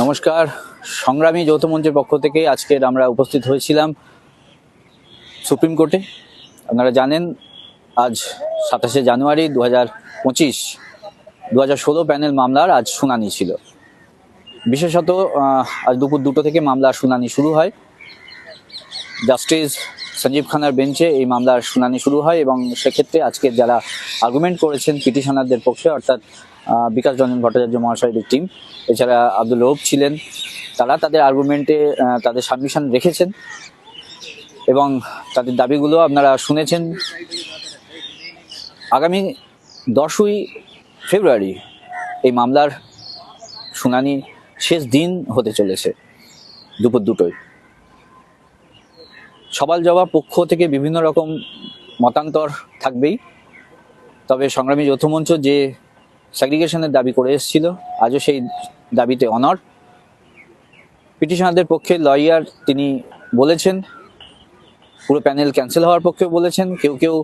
নমস্কার। সংগ্রামী যৌথ মঞ্চের পক্ষ থেকে আজকের আমরা উপস্থিত হয়েছিলাম সুপ্রিম কোর্টে। আপনারা জানেন, আজ সাতাশে জানুয়ারি দু হাজার পঁচিশ দু হাজার ষোলো প্যানেল মামলার আজ শুনানি ছিল। বিশেষত আজ দুপুর দুটো থেকে মামলার শুনানি শুরু হয়। জাস্টিস সঞ্জীব খানার বেঞ্চে এই মামলার শুনানি শুরু হয় এবং সেক্ষেত্রে আজকে যারা আর্গুমেন্ট করেছেন পিটিশনারদের পক্ষে, অর্থাৎ বিকাশ রঞ্জন ভট্টাচার্য মহাশয়ের টিম এছাড়া আব্দুল রৌফ ছিলেন, তারা তাদের আর্গুমেন্টে তাদের সাবমিশন রেখেছেন এবং তাদের দাবিগুলো আপনারা শুনেছেন। আগামী দশই ফেব্রুয়ারি এই মামলার শুনানি শেষ দিন হতে চলেছে, দুপুর দুটোয়। সবাল জবাব পক্ষ থেকে বিভিন্ন রকম মতান্তর থাকবেই। তবে সংগ্রামী যৌথ মঞ্চ যে স্যাগ্রিগেশনের দাবি করে এসেছিল, আজও সেই দাবিতে অনর পিটিশনারদের পক্ষে লয়ার তিনি বলেছেন, পুরো প্যানেল ক্যান্সেল হওয়ার পক্ষেও বলেছেন। কেউ কেউ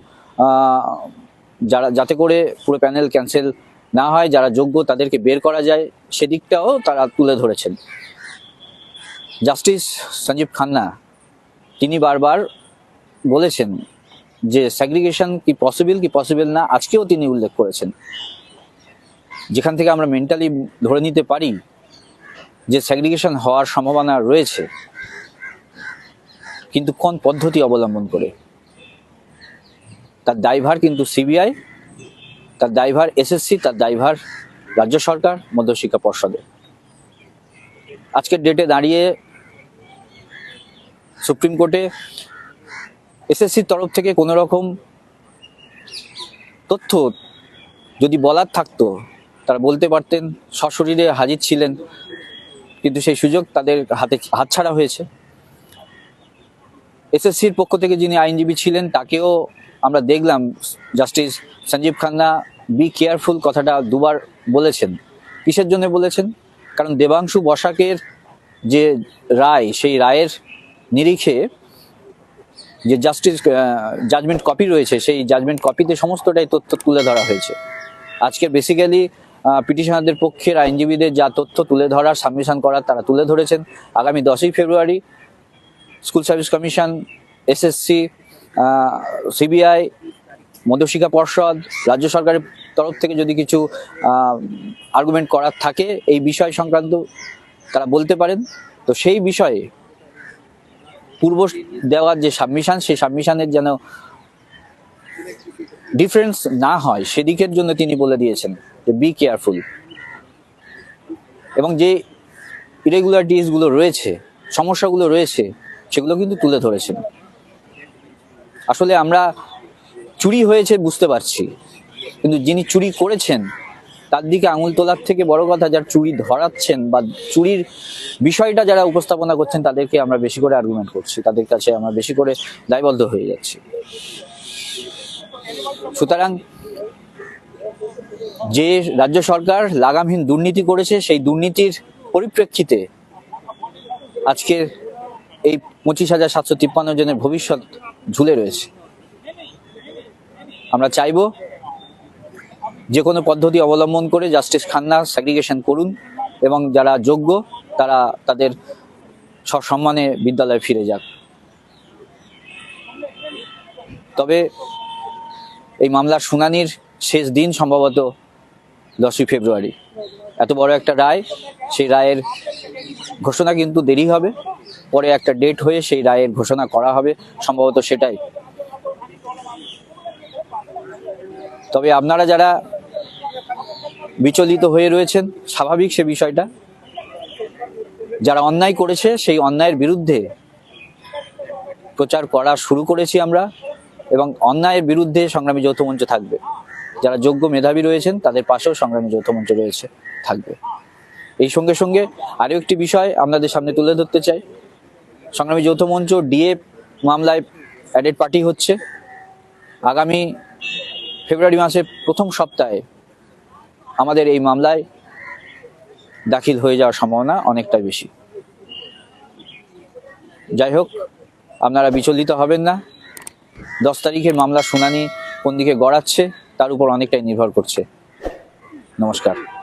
যারা, যাতে করে পুরো প্যানেল ক্যান্সেল না হয়, যারা যোগ্য তাদেরকে বের করা যায়, সেদিকটাও তারা তুলে ধরেছেন। জাস্টিস সঞ্জীব খান্না তিনি বারবার বলেছেন যে স্যাগ্রিগেশন কি পসিবল কি পসিবল না, আজকেও তিনি উল্লেখ করেছেন। যেখান থেকে আমরা মেন্টালি ধরে নিতে পারি যে স্যাগ্রিগেশন হওয়ার সম্ভাবনা রয়েছে, কিন্তু কোন পদ্ধতি অবলম্বন করে? তার দায়ভার কিন্তু সিবিআই তার দায়ভার এসএসসি তার দায়ভার রাজ্য সরকার, মধ্যশিক্ষা পর্ষদে। আজকের ডেটে দাঁড়িয়ে সুপ্রিম কোর্টে এসএসসির তরফ থেকে কোনো রকম তথ্য যদি বলার থাকতো, তারা বলতে পারতেন, সশরীরে হাজির ছিলেন, কিন্তু সেই সুযোগ তাদের হাতে হাতছাড়া হয়েছে। এসএসসির পক্ষ থেকে যিনি আইনজীবী ছিলেন, তাকেও আমরা দেখলাম। Justice Sanjiv Khanna be careful কথাটা দুবার বলেছেন। কিসের জন্য বলেছেন? কারণ দেবাংশু বসাকের যে রায়, সেই রায়ের নিরিখে যে জাস্টিস জাজমেন্ট কপি রয়েছে, সেই জাজমেন্ট কপিতে সমস্তটাই তথ্য তুলে ধরা হয়েছে। আজকে বেসিক্যালি পিটিশনারদের পক্ষের আইনজীবীদের যা তথ্য তুলে ধরার সাবমিশন করার তারা তুলে ধরেছেন। আগামী দশই February school service commission SSC CBI মধ্যশিক্ষা পর্ষদ, রাজ্য সরকারের তরফ থেকে যদি কিছু আর্গুমেন্ট করার থাকে, এই বিষয় সংক্রান্ত তারা বলতে পারেন। তো সেই বিষয়ে পূর্ব দেওয়ার যে সাবমিশন সেই সাবমিশনের যেন ডিফারেন্স না হয়, সেদিকের জন্য তিনি বলে দিয়েছেন যে বি কেয়ারফুল এবং যে ইরেগুলারিটিসগুলো রয়েছে, সমস্যাগুলো রয়েছে, সেগুলো কিন্তু তুলে ধরেছেন। আসলে আমরা চুরি হয়েছে বুঝতে পারছি, কিন্তু যিনি চুরি করেছেন তার দিকে আঙুল তোলার থেকে বড় কথা যারা চুরি ধরাচ্ছেন বা চুরির বিষয়টা যারা উপস্থাপনা করছেন তাদেরকে আমরা বেশি করে আর্গুমেন্ট করছি। তাদের কাছে আমরা বেশি করে দায়বদ্ধ হয়ে যাচ্ছি। সুতরাং যে রাজ্য সরকার লাগামহীন দুর্নীতি করেছে, সেই দুর্নীতির পরিপ্রেক্ষিতে আজকের এই পঁচিশ হাজার সাতশো তিপ্পান্ন জনের ভবিষ্যৎ ঝুলে রয়েছে। আমরা চাইব যে কোনো পদ্ধতি অবলম্বন করে জাস্টিস খান্না স্যাগ্রিগেশন করুন এবং যারা যোগ্য, তারা তাদের সসম্মানে বিদ্যালয়ে ফিরে যাক। তবে এই মামলার শুনানির শেষ দিন সম্ভবত দশই ফেব্রুয়ারি। এত বড় একটা রায়, সেই রায়ের ঘোষণা কিন্তু দেরি হবে। পরে একটা ডেট হয়ে সেই রায়ের ঘোষণা করা হবে, সম্ভবত সেটাই। তবে আপনারা যারা বিচলিত হয়ে রয়েছেন। স্বাভাবিক সে বিষয়টা। যারা অন্যায় করেছে, সেই অন্যায়ের বিরুদ্ধে প্রচার করা শুরু করেছি আমরা এবং অন্যায়ের বিরুদ্ধে সংগ্রামী যৌথ মঞ্চ থাকবে। যারা যোগ্য মেধাবী রয়েছেন, তাদের পাশেও সংগ্রামী যৌথ মঞ্চ রয়েছে, থাকবে। এই সঙ্গে সঙ্গে আরও একটি বিষয় আপনাদের সামনে তুলে ধরতে চাই। সংগ্রামী যৌথ মঞ্চ ডিএ মামলায় অ্যাডেড পার্টি হচ্ছে। আগামী ফেব্রুয়ারি মাসের প্রথম সপ্তাহে আমাদের এই মামলায় দাখিল হয়ে যাওয়ার সম্ভাবনা অনেকটাই বেশি। যাই হোক, আপনারা বিচলিত হবেন না। দশ তারিখের মামলা শুনানি কোন দিকে গড়াচ্ছে, তার উপর অনেকটাই নির্ভর করছে। নমস্কার।